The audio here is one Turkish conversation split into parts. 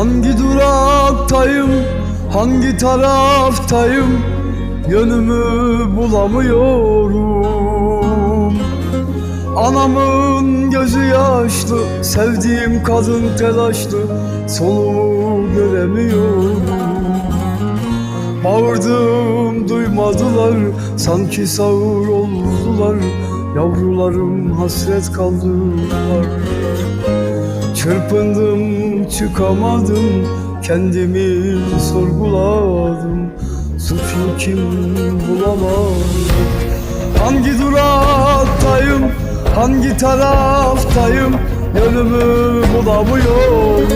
Hangi duraktayım, hangi taraftayım Yönümü bulamıyorum. Anamın gözü yaşlı, sevdiğim kadın telaşlı Solumu göremiyorum. Bağırdım duymadılar, sanki sağır oldular. Yavrularım hasret kaldılar Çırpındım çıkamadım Kendimi sorguladım. Suçlu kim bulamadım. Hangi duraktayım Hangi taraftayım? Yönümü bulamıyorum.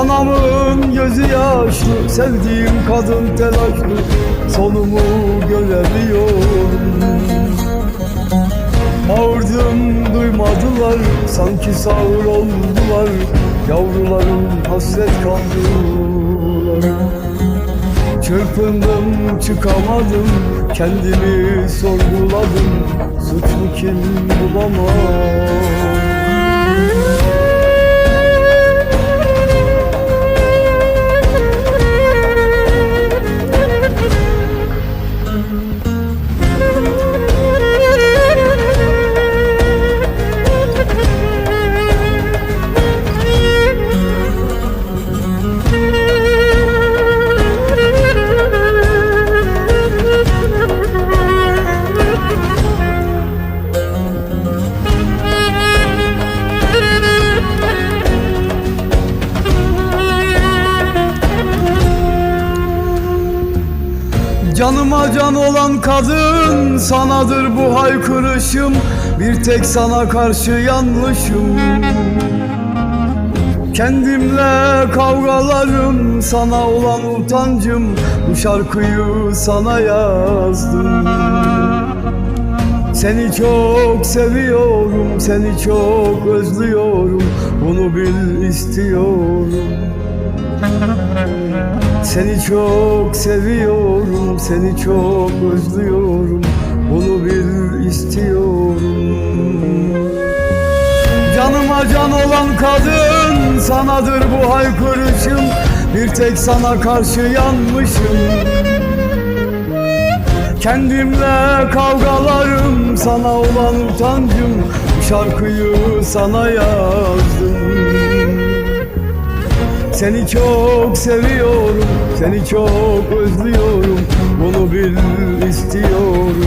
Anamın gözü yaşlı Sevdiğim kadın telaşlı. Sonumu göremiyorum duymadılar Sanki sağır oldular. Yavrularım hasret kaldılar Çırpındım çıkamadım Kendimi sorguladım. Suçlu kim bulamam Canıma can olan kadın sanadır bu haykırışım. Bir tek sana karşı yanlışım. Kendimle kavgalarım sana olan utancım. Bu şarkıyı sana yazdım. Seni çok seviyorum, seni çok özlüyorum. Bunu bil istiyorum seni çok seviyorum, seni çok özlüyorum. Bunu bil istiyorum. Canıma can olan kadın sanadır bu haykırışım. Bir tek sana karşı yanmışım. Kendimle kavgalarım sana olan utancım. Şarkıyı sana yazdım seni çok seviyorum, seni çok özlüyorum Bunu bil istiyorum.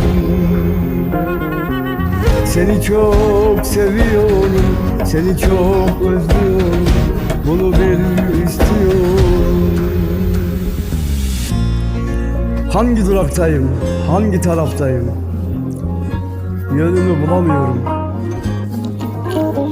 Seni çok seviyorum, seni çok özlüyorum Bunu bil istiyorum. Hangi duraktayım, hangi taraftayım? Yönümü bulamıyorum